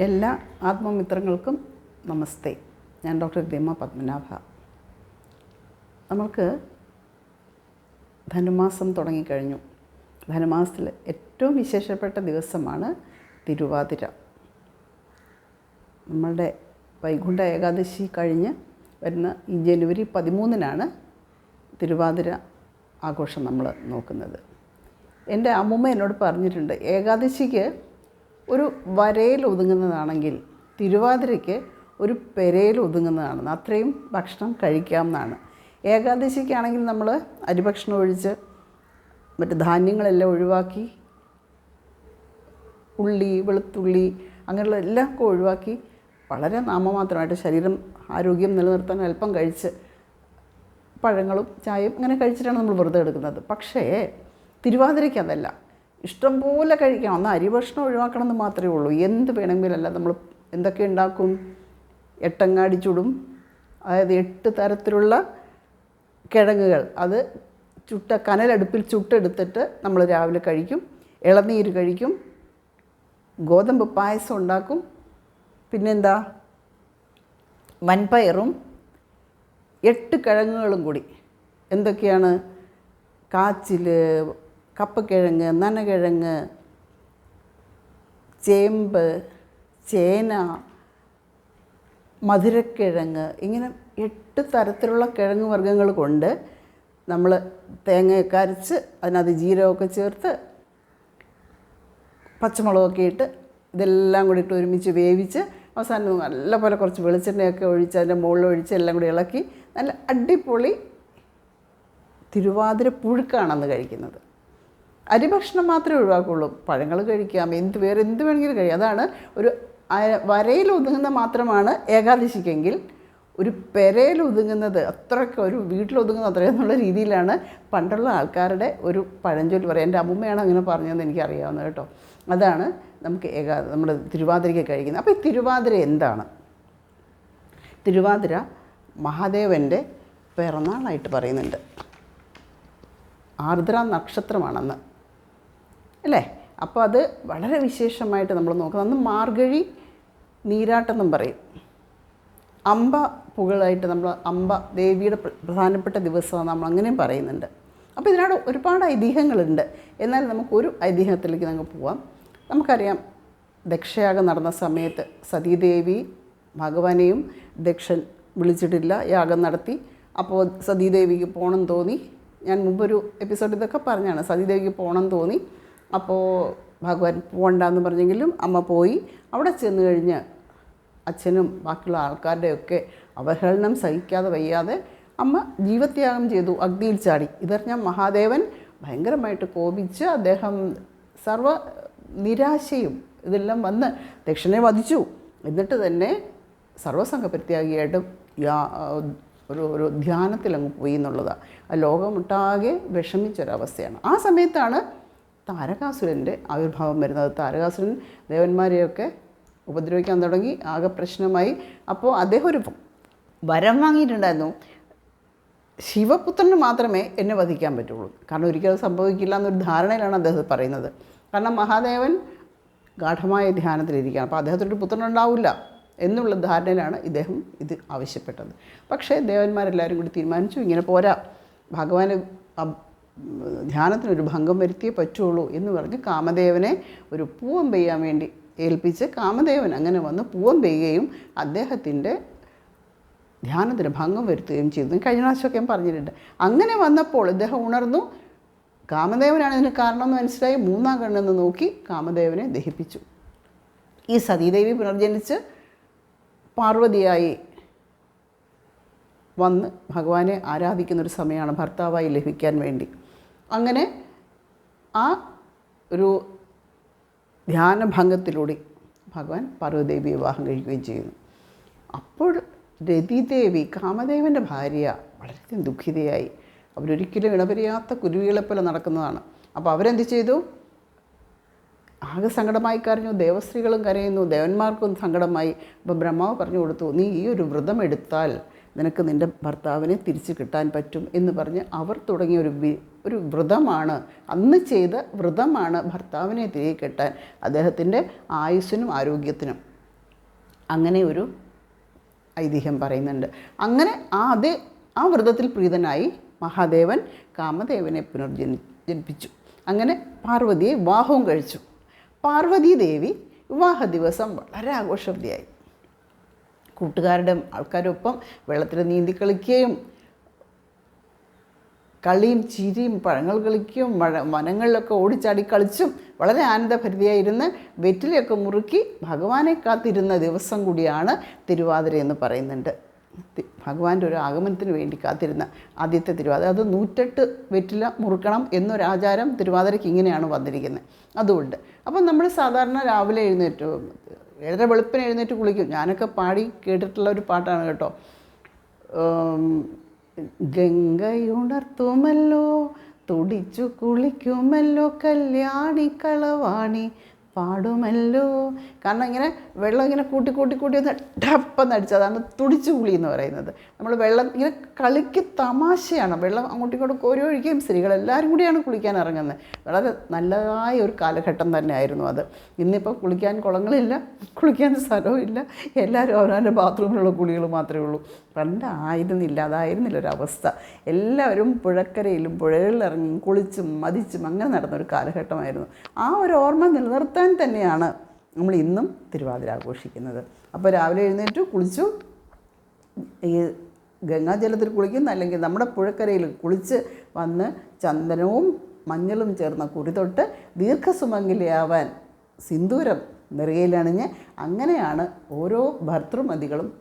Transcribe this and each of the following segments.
എല്ലാ ആത്മമിത്രങ്ങൾക്കും നമസ്തേ. ഞാൻ ഡോക്ടർ രമ പത്മനാഭ. നമ്മൾക്ക് ധനുമാസം തുടങ്ങിക്കഴിഞ്ഞു. ധനുമാസത്തിൽ ഏറ്റവും വിശേഷപ്പെട്ട ദിവസമാണ് തിരുവാതിര. നമ്മളുടെ വൈകുണ്ഠ ഏകാദശി കഴിഞ്ഞ് വരുന്ന ഈ ജനുവരി പതിമൂന്നിനാണ് തിരുവാതിര ആഘോഷം നമ്മൾ നോക്കുന്നത്. എന്റെ അമ്മൂമ്മ എന്നോട് പറഞ്ഞിട്ടുണ്ട് ഏകാദശിക്ക് ഒരു വരയിൽ ഒതുങ്ങുന്നതാണെങ്കിൽ തിരുവാതിരയ്ക്ക് ഒരു പെരയിൽ ഒതുങ്ങുന്നതാണെന്ന് അത്രയും ഭക്ഷണം കഴിക്കാം എന്നാണ് ഏകാദശിക്കാണെങ്കിൽ നമ്മൾ അരിഭക്ഷണം ഒഴിച്ച് മറ്റ് ധാന്യങ്ങളെല്ലാം ഒഴിവാക്കി ഉള്ളി വെളുത്തുള്ളി അങ്ങനെയുള്ള എല്ലാം ഒക്കെ ഒഴിവാക്കി വളരെ നാമമാത്രമായിട്ട് ശരീരം ആരോഗ്യം നിലനിർത്താൻ അല്പം കഴിച്ച് പഴങ്ങളും ചായയും അങ്ങനെ കഴിച്ചിട്ടാണ് നമ്മൾ വെറുതെ എടുക്കുന്നത്. പക്ഷേ തിരുവാതിരയ്ക്ക് അതല്ല. ഇഷ്ടം പോലെ കഴിക്കാം ഒന്ന് അരിഭക്ഷണം ഒഴിവാക്കണം എന്ന് മാത്രമേ ഉള്ളൂ. എന്ത് വേണമെങ്കിലല്ല നമ്മൾ എന്തൊക്കെ ഉണ്ടാക്കും? എട്ടങ്ങാടി ചുടും. അതായത് എട്ട് തരത്തിലുള്ള കിഴങ്ങുകൾ. അത് ചുട്ട കനലടുപ്പിൽ ചുട്ടെടുത്തിട്ട് നമ്മൾ രാവിലെ കഴിക്കും. ഇളനീര് കഴിക്കും. ഗോതമ്പ് പായസം ഉണ്ടാക്കും. പിന്നെന്താ? വൻപയറും എട്ട് കിഴങ്ങുകളും കൂടി. എന്തൊക്കെയാണ്? കാച്ചിൽ കപ്പക്കിഴങ്ങ് നനകിഴങ്ങ് ചേമ്പ് ചേന മധുരക്കിഴങ്ങ് ഇങ്ങനെ എട്ട് തരത്തിലുള്ള കിഴങ്ങ് വർഗങ്ങൾ കൊണ്ട് നമ്മൾ തേങ്ങയൊക്കെ അരച്ച് അതിനകത്ത് ജീരകമൊക്കെ ചേർത്ത് പച്ചമുളകൊക്കെ ഇട്ട് ഇതെല്ലാം കൂടി ഇട്ട് ഒരുമിച്ച് വേവിച്ച് അവസാനം നല്ല പോലെ കുറച്ച് വെളിച്ചെണ്ണയൊക്കെ ഒഴിച്ച് അതിന്റെ മുകളിൽ ഒഴിച്ച് എല്ലാം കൂടി ഇളക്കി നല്ല അടിപൊളി തിരുവാതിര പുഴുക്കാണെന്ന് കഴിക്കുന്നത്. അരിഭക്ഷണം മാത്രമേ ഒഴിവാക്കുള്ളൂ. പഴങ്ങൾ കഴിക്കാം എന്ത് വേറെ എന്ത് വേണമെങ്കിലും കഴിക്കാം. അതാണ് ഒരു വരയിൽ ഒതുങ്ങുന്ന മാത്രമാണ് ഏകാദശിക്കെങ്കിൽ ഒരു പെരയിൽ ഒതുങ്ങുന്നത് അത്രയ്ക്ക് ഒരു വീട്ടിൽ ഒതുങ്ങുന്ന അത്രയെന്നുള്ള രീതിയിലാണ് പണ്ടുള്ള ആൾക്കാരുടെ ഒരു പഴഞ്ചൊല്ലി പറയുക. എന്റെ അമ്മൂമ്മയാണ് അങ്ങനെ പറഞ്ഞതെന്ന് എനിക്കറിയാവുന്നത് കേട്ടോ. അതാണ് നമുക്ക് ഏകാ നമ്മൾ തിരുവാതിരയ്ക്ക് കഴിക്കുന്നത്. അപ്പോൾ ഈ തിരുവാതിര എന്താണ്? തിരുവാതിര മഹാദേവന്റെ പിറന്നാളായിട്ട് പറയുന്നുണ്ട്. ആർദ്ര നക്ഷത്രമാണെന്ന് അല്ലേ? അപ്പോൾ അത് വളരെ വിശേഷമായിട്ട് നമ്മൾ നോക്കുന്നത്. അന്ന് മാർഗഴി നീരാട്ടെന്നും പറയും. അമ്പ പുകളായിട്ട് നമ്മൾ അമ്പ ദേവിയുടെ പ്രധാനപ്പെട്ട ദിവസമാണ് നമ്മൾ അങ്ങനെയും പറയുന്നുണ്ട്. അപ്പോൾ ഇതിനോട് ഒരുപാട് ഐതിഹ്യങ്ങളുണ്ട്. എന്നാൽ നമുക്കൊരു ഐതിഹ്യത്തിലേക്ക് നമുക്ക് പോവാം. നമുക്കറിയാം ദക്ഷയാഗം നടന്ന സമയത്ത് സതീദേവി ഭഗവാനെയും ദക്ഷൻ വിളിച്ചിട്ടില്ല യാഗം നടത്തി. അപ്പോൾ സതീദേവിക്ക് പോകണം തോന്നി. ഞാൻ മുമ്പൊരു എപ്പിസോഡ് ഇതൊക്കെ പറഞ്ഞാണ്. സതീദേവിക്ക് പോകണം തോന്നി. അപ്പോൾ ഭഗവാൻ പോകണ്ടെന്ന് പറഞ്ഞെങ്കിലും അമ്മ പോയി. അവിടെ ചെന്ന് കഴിഞ്ഞ് അച്ഛനും ബാക്കിയുള്ള ആൾക്കാരുടെയൊക്കെ അവഹേളനം സഹിക്കാതെ വയ്യാതെ അമ്മ ജീവത്യാഗം ചെയ്തു അഗ്നിയിൽ ചാടി. ഇതറിഞ്ഞ മഹാദേവൻ ഭയങ്കരമായിട്ട് കോപിച്ച് അദ്ദേഹം സർവ നിരാശയും ഇതെല്ലാം വന്ന് ദക്ഷിണെ വധിച്ചു. എന്നിട്ട് തന്നെ സർവസംഘപ്രത്യാഗിയായിട്ട് യാ- ഒരു ഒരു ധ്യാനത്തിലങ്ങ് പോയി എന്നുള്ളതാണ് ആ ലോകമൊട്ടാകെ വിഷമിച്ചൊരവസ്ഥയാണ്. ആ സമയത്താണ് താരകാസുരന്റെ ആവിർഭാവം വരുന്നത്. താരകാസുരൻ ദേവന്മാരെയൊക്കെ ഉപദ്രവിക്കാൻ തുടങ്ങി. ആകെ പ്രശ്നമായി. അപ്പോൾ അദ്ദേഹം ഒരു വരം വാങ്ങിയിട്ടുണ്ടായിരുന്നു. ശിവപുത്രന് മാത്രമേ എന്നെ വധിക്കാൻ പറ്റുള്ളൂ. കാരണം ഒരിക്കലും അത് സംഭവിക്കില്ല എന്നൊരു ധാരണയിലാണ് അദ്ദേഹം പറയുന്നത്. കാരണം മഹാദേവൻ ഗാഠമായ ധ്യാനത്തിലിരിക്കുകയാണ്. അപ്പോൾ അദ്ദേഹത്തിനൊരു പുത്രൻ ഉണ്ടാവില്ല എന്നുള്ള ധാരണയിലാണ് ഇദ്ദേഹം ഇത് ആവശ്യപ്പെട്ടത്. പക്ഷേ ദേവന്മാരെല്ലാവരും കൂടി തീരുമാനിച്ചു ഇങ്ങനെ പോരാ. ഭഗവാന് ധ്യാനത്തിനൊരു ഭംഗം വരുത്തിയേ പറ്റുള്ളൂ എന്ന് പറഞ്ഞ് കാമദേവനെ ഒരു പൂവം പെയ്യാൻ വേണ്ടി ഏൽപ്പിച്ച് കാമദേവൻ അങ്ങനെ വന്ന് പൂവം പെയ്യുകയും അദ്ദേഹത്തിന്റെ ധ്യാനത്തിന് ഭംഗം വരുത്തുകയും ചെയ്തു. കഴിഞ്ഞ പ്രാവശ്യമൊക്കെ ഞാൻ പറഞ്ഞിട്ടുണ്ട്. അങ്ങനെ വന്നപ്പോൾ ഇദ്ദേഹം ഉണർന്നു. കാമദേവനാണ് ഇതിന് കാരണം എന്ന് മനസ്സിലായി. മൂന്നാം കണ്ണെന്ന് നോക്കി കാമദേവനെ ദഹിപ്പിച്ചു. ഈ സതീദേവി പുനർജനിച്ച് പാർവതിയായി വന്ന് ഭഗവാനെ ആരാധിക്കുന്നൊരു സമയമാണ് ഭർത്താവായി ലഭിക്കാൻ വേണ്ടി. അങ്ങനെ ആ ഒരു ധ്യാനഭംഗത്തിലൂടെ ഭഗവാൻ പാർവതിദേവി വിവാഹം കഴിക്കുകയും ചെയ്യുന്നു. അപ്പോൾ രതിദേവി കാമദേവന്റെ ഭാര്യ വളരെ ദുഃഖിതയായി. അവരൊരിക്കലും ഇടപെരിയാത്ത കുരുവികളെ പോലെ നടക്കുന്നതാണ്. അപ്പോൾ അവരെന്ത് ചെയ്തു? ആകെ സങ്കടമായി കരഞ്ഞു. ദേവസ്ത്രീകളും കരയുന്നു. ദേവന്മാർക്കും സങ്കടമായി. അപ്പോൾ ബ്രഹ്മാവ് പറഞ്ഞു കൊടുത്തു നീ ഈ ഒരു വ്രതം എടുത്താൽ നിനക്ക് നിന്റെ ഭർത്താവിനെ തിരിച്ചു കിട്ടാൻ പറ്റും എന്ന് പറഞ്ഞ് അവർ തുടങ്ങിയ ഒരു ഒരു വ്രതമാണ്. അന്ന് ചെയ്ത വ്രതമാണ് ഭർത്താവിനെ തിരികെ കിട്ടാൻ അദ്ദേഹത്തിന്റെ ആയുസ്സിനും ആരോഗ്യത്തിനും. അങ്ങനെ ഒരു ഐതിഹ്യം പറയുന്നുണ്ട്. അങ്ങനെ ആ അതേ ആ വ്രതത്തിൽ പ്രീതനായി മഹാദേവൻ കാമദേവനെ പുനർജനി ജനിപ്പിച്ചു. അങ്ങനെ പാർവതിയെ വിവാഹവും കഴിച്ചു. പാർവതി ദേവി വിവാഹ ദിവസം വളരെ ആഘോഷവതിയായി. കൂട്ടുകാരുടെ ആൾക്കാരൊപ്പം വെള്ളത്തിൽ നീന്തി കളിക്കുകയും കളിയും ചിരിയും പഴങ്ങൾ കളിക്കും മഴ വനങ്ങളിലൊക്കെ ഓടിച്ചാടി കളിച്ചും വളരെ ആനന്ദഭരിതയായിരുന്ന് വെറ്റിലയൊക്കെ മുറുക്കി ഭഗവാനെ കാത്തിരുന്ന ദിവസം കൂടിയാണ് തിരുവാതിര എന്ന് പറയുന്നുണ്ട്. ഭഗവാന്റെ ഒരു ആഗമനത്തിന് വേണ്ടി കാത്തിരുന്ന ആദ്യത്തെ തിരുവാതിര. അത് നൂറ്റെട്ട് വെറ്റില മുറുക്കണം എന്നൊരാചാരം തിരുവാതിരയ്ക്ക് ഇങ്ങനെയാണ് വന്നിരിക്കുന്നത്. അതുകൊണ്ട് അപ്പം നമ്മൾ സാധാരണ രാവിലെ എഴുന്നേറ്റ് ഏഴര വെളുപ്പിന് എഴുന്നേറ്റ് കുളിക്കും. ഞാനൊക്കെ പാടി കേട്ടിട്ടുള്ള ഒരു പാട്ടാണ് കേട്ടോ. ഗംഗയുണർത്തുമല്ലോ തുടിച്ചു കുളിക്കുമല്ലോ കല്യാണി കളവാണി. പാടുമല്ലോ. കാരണം ഇങ്ങനെ വെള്ളം ഇങ്ങനെ കൂട്ടി കൂട്ടി കൂട്ടി ഒന്ന് ടപ്പെന്ന് അടിച്ചു അതാണ് തുടിച്ചു കുളി എന്ന് പറയുന്നത്. നമ്മൾ വെള്ളം ഇങ്ങനെ കളിക്ക് തമാശയാണ്. വെള്ളം അങ്ങോട്ടും ഇങ്ങോട്ടും ഓരോ ഒഴിക്കുകയും സ്ത്രീകൾ എല്ലാവരും കൂടിയാണ് കുളിക്കാൻ ഇറങ്ങുന്നത്. വളരെ നല്ലതായ ഒരു കാലഘട്ടം തന്നെയായിരുന്നു അത്. ഇന്നിപ്പോൾ കുളിക്കാൻ കുളങ്ങളില്ല കുളിക്കാൻ സ്ഥലവും ഇല്ല എല്ലാവരും അവരവരുടെ ബാത്റൂമിലുള്ള കുളികൾ മാത്രമേ ഉള്ളൂ. പണ്ട് ആയിരുന്നില്ല അതായിരുന്നില്ല ഒരവസ്ഥ എല്ലാവരും പുഴക്കരയിലും പുഴകളിലിറങ്ങിയും കുളിച്ചും മതിച്ചും അങ്ങനെ നടന്നൊരു കാലഘട്ടമായിരുന്നു. ആ ഒരു ഓർമ്മ നിലനിർത്താൻ തന്നെയാണ് നമ്മൾ ഇന്നും തിരുവാതിര ആഘോഷിക്കുന്നത്. അപ്പോൾ രാവിലെ എഴുന്നേറ്റ് കുളിച്ചു. ഈ ഗംഗാജലത്തിൽ കുളിക്കുന്ന. അല്ലെങ്കിൽ നമ്മുടെ പുഴക്കരയിൽ കുളിച്ച് വന്ന് ചന്ദനവും മഞ്ഞളും ചേർന്ന കുറി തൊട്ട് ദീർഘസുമംഗലിയാവാൻ സിന്ദൂരം നിറയിലണിഞ്ഞ് അങ്ങനെയാണ് ഓരോ ഭർത്തൃമതികളും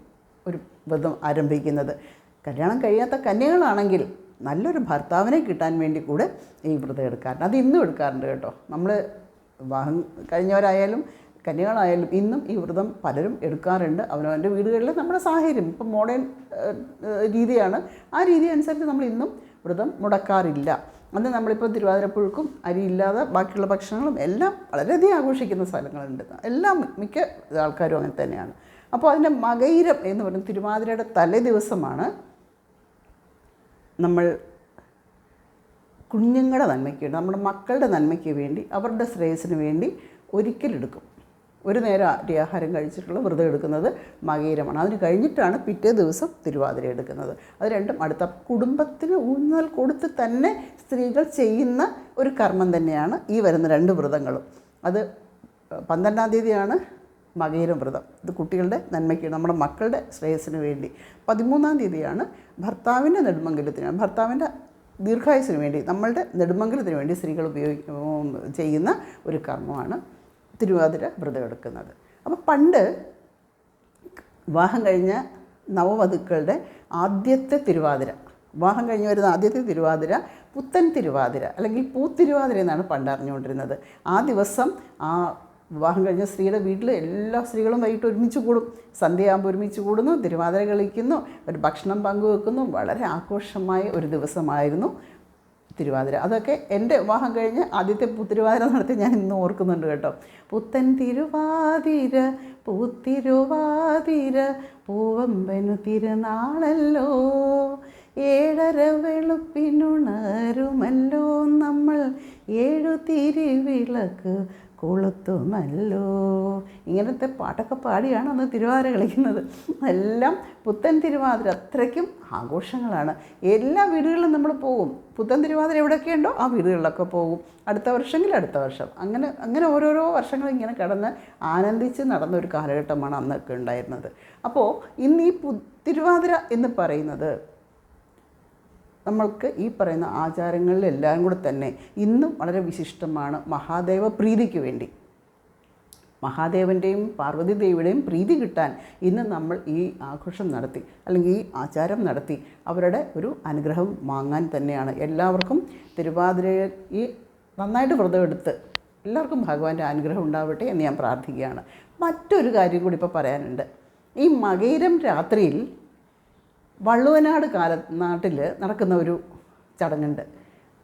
ഒരു വ്രതം ആരംഭിക്കുന്നത്. കല്യാണം കഴിയാത്ത കന്യകളാണെങ്കിൽ നല്ലൊരു ഭർത്താവിനെ കിട്ടാൻ വേണ്ടി കൂടെ ഈ വ്രതം എടുക്കാറുണ്ട്. അത് ഇന്നും എടുക്കാറുണ്ട് കേട്ടോ. നമ്മൾ വിവാഹം കഴിഞ്ഞവരായാലും കന്യകളായാലും ഇന്നും ഈ വ്രതം പലരും എടുക്കാറുണ്ട്. അവനവന്റെ വീടുകളിൽ നമ്മുടെ സാഹചര്യം. ഇപ്പം മോഡേൺ രീതിയാണ്. ആ രീതി അനുസരിച്ച് നമ്മൾ ഇന്നും വ്രതം മുടക്കാറില്ല. അന്ന് നമ്മളിപ്പോൾ തിരുവാതിരപ്പുഴുക്കും അരിയില്ലാതെ ബാക്കിയുള്ള ഭക്ഷണങ്ങളും എല്ലാം വളരെയധികം ആഘോഷിക്കുന്ന സ്ഥലങ്ങളുണ്ട്. എല്ലാം മിക്ക ആൾക്കാരും അങ്ങനെ തന്നെയാണ്. അപ്പോൾ അതിന്റെ മകയിരം എന്ന് പറയുന്നത് തിരുവാതിരയുടെ തലേ ദിവസമാണ് നമ്മൾ കുഞ്ഞുങ്ങളുടെ നന്മയ്ക്ക് വേണ്ടി നമ്മുടെ മക്കളുടെ നന്മയ്ക്ക് വേണ്ടി അവരുടെ ശ്രേയസ്സിന് വേണ്ടി ഒരിക്കലെടുക്കും. ഒരു നേരം ആഹാരം കഴിച്ചിട്ടുള്ള വ്രതം എടുക്കുന്നത് മകീരമാണ് അതിന് കഴിഞ്ഞിട്ടാണ് പിറ്റേ ദിവസം തിരുവാതിര എടുക്കുന്നത്. അത് രണ്ടും അടുത്ത കുടുംബത്തിന് ഊന്നൽ കൊടുത്ത് തന്നെ സ്ത്രീകൾ ചെയ്യുന്ന ഒരു കർമ്മം തന്നെയാണ് ഈ വരുന്ന രണ്ട് വ്രതങ്ങളും. അത് പന്ത്രണ്ടാം തീയതിയാണ് മകയിരം വ്രതം. ഇത് കുട്ടികളുടെ നന്മയ്ക്ക് നമ്മുടെ മക്കളുടെ ശ്രേയസ്സിന് വേണ്ടി. പതിമൂന്നാം തീയതിയാണ് ഭർത്താവിന്റെ നെടുമംഗലത്തിനാണ് ഭർത്താവിന്റെ ദീർഘായുസിന് വേണ്ടി നമ്മളുടെ നെടുമംഗലത്തിന് വേണ്ടി സ്ത്രീകൾ ഉപയോഗിക്കും ചെയ്യുന്ന ഒരു കർമ്മമാണ് തിരുവാതിര വ്രതം എടുക്കുന്നത്. അപ്പോൾ പണ്ട് വിവാഹം കഴിഞ്ഞ നവവധുക്കളുടെ ആദ്യത്തെ തിരുവാതിര വിവാഹം കഴിഞ്ഞ് വരുന്ന ആദ്യത്തെ തിരുവാതിര പുത്തൻ തിരുവാതിര അല്ലെങ്കിൽ പൂത്തിരുവാതിര എന്നാണ് പണ്ട് അറിഞ്ഞുകൊണ്ടിരുന്നത്. ആ ദിവസം ആ വിവാഹം കഴിഞ്ഞ സ്ത്രീയുടെ വീട്ടിൽ എല്ലാ സ്ത്രീകളും വൈകിട്ട് ഒരുമിച്ച് കൂടും. സന്ധ്യയാകുമ്പോൾ ഒരുമിച്ച് കൂടുന്നു തിരുവാതിര കളിക്കുന്നു ഒരു ഭക്ഷണം പങ്കുവെക്കുന്നു. വളരെ ആഘോഷമായ ഒരു ദിവസമായിരുന്നു തിരുവാതിര. അതൊക്കെ എന്റെ വിവാഹം കഴിഞ്ഞ് ആദ്യത്തെ തിരുവാതിര നടത്തി ഞാൻ ഇന്നും ഓർക്കുന്നുണ്ട് കേട്ടോ. പുത്തൻ തിരുവാതിര പൂത്തിരുവാതിര പൂവമ്പനു തിരുനാളല്ലോ. ഏഴര വെളുപ്പിനുണരുമല്ലോ നമ്മൾ. ഏഴു തിരുവിളക്ക് കൊളുത്തുമല്ലോ. ഇങ്ങനത്തെ പാട്ടൊക്കെ പാടിയാണ് അന്ന് തിരുവാതിര കളിക്കുന്നത്. എല്ലാം പുത്തൻ തിരുവാതിര അത്രയ്ക്കും ആഘോഷങ്ങളാണ്. എല്ലാ വീടുകളിലും നമ്മൾ പോകും. പുത്തൻ തിരുവാതിര എവിടെയൊക്കെ ഉണ്ടോ ആ വീടുകളിലൊക്കെ പോകും. അടുത്ത വർഷമെങ്കിൽ അടുത്ത വർഷം. അങ്ങനെ അങ്ങനെ ഓരോരോ വർഷങ്ങൾ ഇങ്ങനെ കടന്ന് ആനന്ദിച്ച് നടന്ന ഒരു കാലഘട്ടമാണ് അന്നൊക്കെ ഉണ്ടായിരുന്നത്. അപ്പോൾ ഇന്ന് ഈ തിരുവാതിര എന്ന് പറയുന്നത് നമ്മൾക്ക് ഈ പറയുന്ന ആചാരങ്ങളിലെല്ലാം കൂടെ തന്നെ ഇന്നും വളരെ വിശിഷ്ടമാണ് മഹാദേവ പ്രീതിക്ക് വേണ്ടി. മഹാദേവന്റെയും പാർവതി ദേവിയുടെയും പ്രീതി കിട്ടാൻ ഇന്ന് നമ്മൾ ഈ ആഘോഷം നടത്തി അല്ലെങ്കിൽ ഈ ആചാരം നടത്തി അവരുടെ ഒരു അനുഗ്രഹം വാങ്ങാൻ തന്നെയാണ്. എല്ലാവർക്കും തിരുവാതിരയെ ഈ നന്നായിട്ട് വ്രതം എടുത്ത് എല്ലാവർക്കും ഭഗവാന്റെ അനുഗ്രഹം ഉണ്ടാവട്ടെ എന്ന് ഞാൻ പ്രാർത്ഥിക്കുകയാണ്. മറ്റൊരു കാര്യം കൂടി ഇപ്പോൾ പറയാനുണ്ട്. ഈ മകയിരം രാത്രിയിൽ വള്ളുവനാട് കാല നാട്ടിൽ നടക്കുന്ന ഒരു ചടങ്ങുണ്ട്.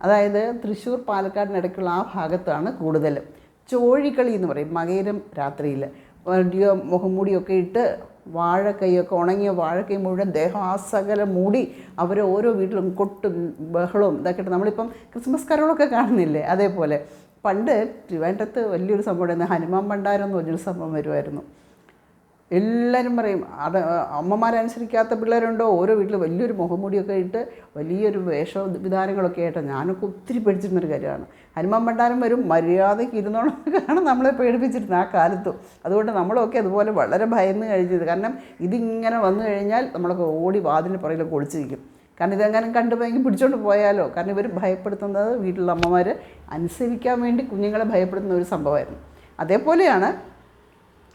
അതായത് തൃശ്ശൂർ പാലക്കാടിനിടയ്ക്കുള്ള ആ ഭാഗത്താണ് കൂടുതൽ ചോഴിക്കളി എന്ന് പറയും മകയിരം രാത്രിയിൽ വലിയ മുഖംമൂടിയൊക്കെ ഇട്ട് വാഴക്കൈയൊക്കെ ഉണങ്ങിയ വാഴക്കൈ മുഴുവൻ ദേഹം ആസകലം മൂടി അവർ ഓരോ വീട്ടിലും കൊട്ടും ബഹളവും ഇതൊക്കെ ഇട്ട് നമ്മളിപ്പം ക്രിസ്മസ് കരോളൊക്കെ കാണുന്നില്ലേ അതേപോലെ. പണ്ട് ട്രിവാൻഡ്രത്ത് വലിയൊരു സംഭവം ഹനുമാൻ ഭണ്ഡാരം എന്ന് പറഞ്ഞൊരു സംഭവം വരുമായിരുന്നു. എല്ലാവരും പറയും അത് അമ്മമാരനുസരിക്കാത്ത പിള്ളേരുണ്ടോ? ഓരോ വീട്ടിൽ വലിയൊരു മുഖംമൂടിയൊക്കെ ഇട്ട് വലിയൊരു വേഷവിധാനങ്ങളൊക്കെ ആയിട്ട് ഞാനൊക്കെ ഒത്തിരി പേടിച്ചിരുന്നൊരു കാര്യമാണ്. ഹനുമാൻ ഭണ്ഡാരം വരും മര്യാദയ്ക്ക് ഇരുന്നോണക്കാണ് നമ്മളെ പേടിപ്പിച്ചിരുന്നത് ആ കാലത്തും. അതുകൊണ്ട് നമ്മളൊക്കെ അതുപോലെ വളരെ ഭയന്ന് കഴിഞ്ഞത് കാരണം ഇതിങ്ങനെ വന്നു കഴിഞ്ഞാൽ നമ്മളൊക്കെ ഓടി വാതിലിന് പുറകിലൊക്കെ ഒളിച്ചിരിക്കും. കാരണം ഇതെങ്ങനെ കണ്ടുപോയെങ്കിൽ പിടിച്ചോണ്ട് പോയാലോ? കാരണം ഇവർ ഭയപ്പെടുത്തുന്നത് വീട്ടിലുള്ള അമ്മമാർ അനുസരിക്കാൻ വേണ്ടി കുഞ്ഞുങ്ങളെ ഭയപ്പെടുത്തുന്ന ഒരു സംഭവമായിരുന്നു. അതേപോലെയാണ്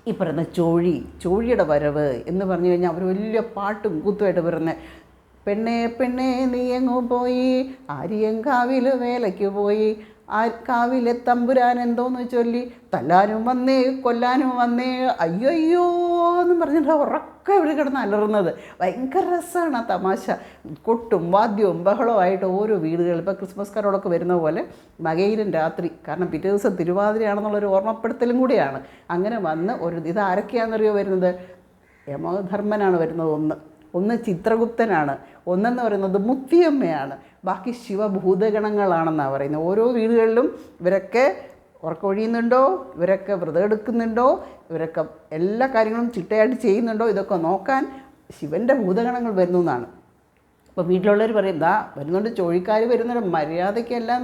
ഈ പറയുന്ന ചോഴി ചോഴിയുടെ വരവ് എന്ന് പറഞ്ഞു കഴിഞ്ഞാൽ അവർ വലിയ പാട്ടും കൂത്തുമായിട്ട് പറയുന്നത് പെണ്ണേ പെണ്ണേ നീ എങ്ങു പോയി? ആര്യങ്കാവിൽ വേലയ്ക്ക് പോയി? ആ കാവിലെ തമ്പുരാൻ എന്തോന്ന് ചൊല്ലി? തല്ലാനും വന്നേ കൊല്ലാനും വന്നേ. അയ്യോ അയ്യോ എന്ന് പറഞ്ഞിട്ട് ഉറക്കം ഇവിടെ കിടന്ന് അലറുന്നത്. ഭയങ്കര രസമാണ് ആ തമാശ. കൊട്ടും വാദ്യവും ബഹളമായിട്ട് ഓരോ വീടുകൾ ഇപ്പോൾ ക്രിസ്മസ് കാരോടൊക്കെ വരുന്ന പോലെ മകയിലും രാത്രി. കാരണം പിറ്റേ ദിവസം തിരുവാതിരയാണെന്നുള്ളൊരു ഓർമ്മപ്പെടുത്തലും കൂടിയാണ്. അങ്ങനെ വന്ന് ഒരു ഇത് ആരൊക്കെയാണെന്നറിയോ വരുന്നത്? യമധർമ്മനാണ് വരുന്നത് ഒന്ന്. ഒന്ന് ചിത്രഗുപ്തനാണ്. ഒന്നെന്ന് പറയുന്നത് മുത്തിയമ്മയാണ്. ബാക്കി ശിവഭൂതഗണങ്ങളാണെന്നാണ് പറയുന്നത്. ഓരോ വീടുകളിലും ഇവരൊക്കെ ഉറക്കൊഴിയുന്നുണ്ടോ ഇവരൊക്കെ വ്രതം എടുക്കുന്നുണ്ടോ? ഇവരൊക്കെ എല്ലാ കാര്യങ്ങളും ചിട്ടയായിട്ട് ചെയ്യുന്നുണ്ടോ? ഇതൊക്കെ നോക്കാൻ ശിവന്റെ ഭൂതഗണങ്ങൾ വരുന്നു എന്നാണ് അപ്പോൾ വീട്ടിലുള്ളവർ പറയും ദാ വരുന്നുണ്ട് ചോഴിക്കാർ വരുന്നുണ്ട് മര്യാദയ്ക്കെല്ലാം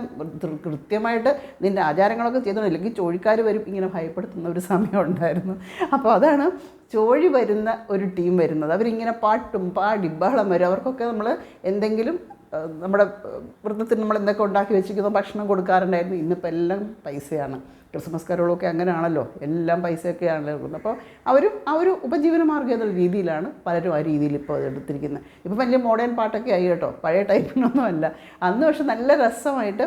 കൃത്യമായിട്ട് നിന്റെ ആചാരങ്ങളൊക്കെ ചെയ്തോണ്ട് അല്ലെങ്കിൽ ചോഴിക്കാർ വരും. ഇങ്ങനെ ഭയപ്പെടുത്തുന്ന ഒരു സമയം ഉണ്ടായിരുന്നു. അപ്പോൾ അതാണ് ചോഴി വരുന്ന ഒരു ടീം വരുന്നത്. അവരിങ്ങനെ പാട്ടും പാടി ബഹളം വരും. അവർക്കൊക്കെ നമ്മൾ എന്തെങ്കിലും നമ്മുടെ വൃത്തത്തിന് നമ്മൾ എന്തൊക്കെ ഉണ്ടാക്കി വെച്ചിരിക്കുന്ന ഭക്ഷണം കൊടുക്കാറുണ്ടായിരുന്നു. ഇന്നിപ്പോൾ എല്ലാം പൈസയാണ്. ക്രിസ്മസ് കരോളൊക്കെ അങ്ങനെയാണല്ലോ. എല്ലാം പൈസയൊക്കെയാണല്ലോ കൊടുക്കുന്നത്. അപ്പോൾ അവരും ആ ഒരു ഉപജീവന മാർഗം എന്നുള്ള രീതിയിലാണ് പലരും ആ രീതിയിൽ ഇപ്പോൾ എടുത്തിരിക്കുന്നത്. ഇപ്പോൾ വലിയ മോഡേൺ പാട്ടൊക്കെ ആയി കേട്ടോ. പഴയ ടൈപ്പിനൊന്നും അല്ല അന്ന് പക്ഷെ നല്ല രസമായിട്ട്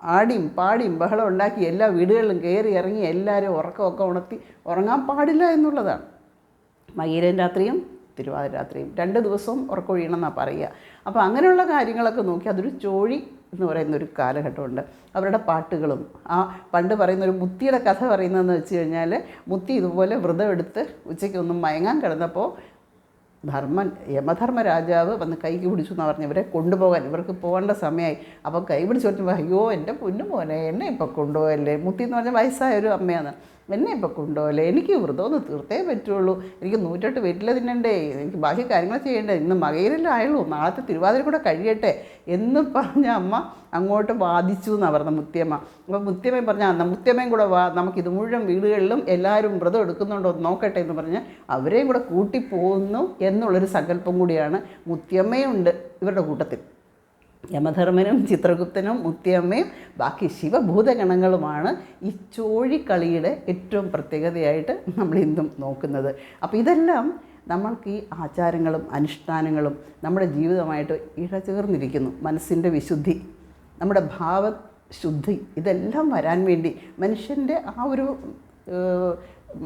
ആടിയും പാടിയും ബഹളം ഉണ്ടാക്കി എല്ലാ വീടുകളിലും കയറി ഇറങ്ങി എല്ലാവരും ഉറക്കമൊക്കെ ഉണർത്തി ഉറങ്ങാൻ പാടില്ല എന്നുള്ളതാണ്. മകീരൻ രാത്രിയും തിരുവാതിര രാത്രിയും രണ്ട് ദിവസവും ഉറക്കൊഴിയണം എന്നാണ് പറയുക. അപ്പോൾ അങ്ങനെയുള്ള കാര്യങ്ങളൊക്കെ നോക്കി അതൊരു ചോഴി എന്ന് പറയുന്ന ഒരു കാലഘട്ടമുണ്ട്. അവരുടെ പാട്ടുകളും ആ പണ്ട് പറയുന്ന ഒരു മുത്തിയുടെ കഥ പറയുന്നതെന്ന് വെച്ച് കഴിഞ്ഞാൽ മുത്തി ഇതുപോലെ വ്രതം എടുത്ത് ഉച്ചയ്ക്ക് ഒന്നും മയങ്ങാൻ കിടന്നപ്പോൾ ധർമ്മൻ യമധർമ്മ രാജാവ് വന്ന് കൈക്ക് പിടിച്ചു എന്ന് പറഞ്ഞു ഇവരെ കൊണ്ടുപോകാൻ ഇവർക്ക് പോകേണ്ട സമയമായി അപ്പോൾ കൈ പിടിച്ച് പറഞ്ഞപ്പോൾ അയ്യോ എന്റെ പൊന്നു മോനെ എന്നെ ഇപ്പോൾ കൊണ്ടുപോകല്ലേ മുത്തി എന്ന് പറഞ്ഞാൽ വയസ്സായ ഒരു അമ്മയാണ്. എന്നെ ഇപ്പോൾ കൊണ്ടുപോകല്ലേ? എനിക്ക് വ്രതം ഒന്ന് തീർത്തേ പറ്റുള്ളൂ. എനിക്ക് നൂറ്റെട്ട് വീട്ടിൽ തിന്നണ്ടേ. എനിക്ക് ബാക്കി കാര്യങ്ങൾ ചെയ്യണ്ടേ. ഇന്ന് മകയിലായുള്ളൂ നാളത്തെ തിരുവാതിര കൂടെ കഴിയട്ടെ എന്ന് പറഞ്ഞ അമ്മ അങ്ങോട്ട് വാദിച്ചു എന്നാണ് പറഞ്ഞത് മുത്തിയമ്മ. അപ്പോൾ മുത്തിയമ്മയും പറഞ്ഞ അന്ന മുത്തിയമ്മയും കൂടെ വാ. ഇത് മുഴുവൻ വീടുകളിലും എല്ലാവരും വ്രതം എടുക്കുന്നുണ്ടോ നോക്കട്ടെ എന്ന് പറഞ്ഞ് അവരെയും കൂടെ കൂട്ടിപ്പോകുന്നു എന്നുള്ളൊരു സങ്കല്പം കൂടിയാണ് മുത്തിയമ്മയുണ്ട് ഇവരുടെ കൂട്ടത്തിൽ. യമധർമ്മനും ചിത്രഗുപ്തനും മുത്തിയമ്മയും ബാക്കി ശിവഭൂതഗണങ്ങളുമാണ് ഈ ചോഴിക്കളിയുടെ ഏറ്റവും പ്രത്യേകതയായിട്ട് നമ്മൾ ഇന്നും നോക്കുന്നത്. അപ്പോൾ ഇതെല്ലാം നമ്മൾക്ക് ഈ ആചാരങ്ങളും അനുഷ്ഠാനങ്ങളും നമ്മുടെ ജീവിതമായിട്ട് ഇഴചേർന്നിരിക്കുന്നു മനസ്സിന്റെ വിശുദ്ധി നമ്മുടെ ഭാവശുദ്ധി ഇതെല്ലാം വരാൻ വേണ്ടി മനുഷ്യന്റെ ആ ഒരു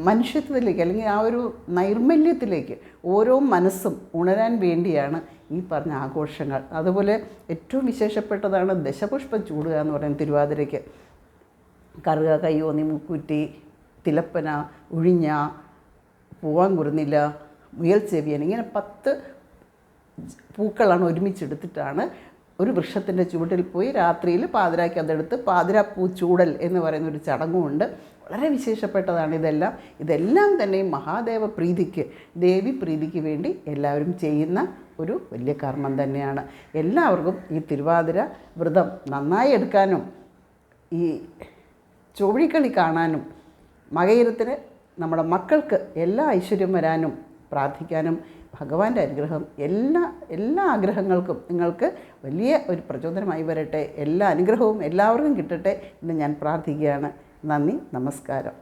മനുഷ്യത്വത്തിലേക്ക് അല്ലെങ്കിൽ ആ ഒരു നൈർമല്യത്തിലേക്ക് ഓരോ മനസ്സും ഉണരാൻ വേണ്ടിയാണ് ഈ പറഞ്ഞ ആഘോഷങ്ങൾ. അതുപോലെ ഏറ്റവും വിശേഷപ്പെട്ടതാണ് ദശപുഷ്പം ചൂടുക എന്ന് പറയുന്നത് തിരുവാതിരയ്ക്ക്. കറുക കയ്യോന്നി മുക്കുറ്റി തിലപ്പന ഉഴിഞ്ഞ പൂവാൻ കുറുന്നില്ല മുയൽ ചെവിയൻ ഇങ്ങനെ പത്ത് പൂക്കളാണ് ഒരുമിച്ചെടുത്തിട്ടാണ് ഒരു വൃക്ഷത്തിന്റെ ചുവട്ടിൽ പോയി രാത്രിയിൽ പാതിരാക്കി അതെടുത്ത് പാതിരാപ്പൂ ചൂടൽ എന്ന് പറയുന്ന ഒരു ചടങ്ങുമുണ്ട്. വളരെ വിശേഷപ്പെട്ടതാണ് ഇതെല്ലാം. ഇതെല്ലാം തന്നെ മഹാദേവ പ്രീതിക്ക് ദേവി പ്രീതിക്ക് വേണ്ടി എല്ലാവരും ചെയ്യുന്ന ഒരു വലിയ കർമ്മം തന്നെയാണ്. എല്ലാവർക്കും ഈ തിരുവാതിര വ്രതം നന്നായി എടുക്കാനും ഈ ചുവഴിക്കളി കാണാനും മകയിരത്തിന് നമ്മുടെ മക്കൾക്ക് എല്ലാ ഐശ്വര്യം വരാനും പ്രാർത്ഥിക്കാനും ഭഗവാന്റെ അനുഗ്രഹം എല്ലാ എല്ലാ ആഗ്രഹങ്ങൾക്കും നിങ്ങൾക്ക് വലിയ ഒരു പ്രചോദനമായി വരട്ടെ. എല്ലാ അനുഗ്രഹവും എല്ലാവർക്കും കിട്ടട്ടെ എന്ന് ഞാൻ പ്രാർത്ഥിക്കുകയാണ്. നന്ദി നമസ്കാരം.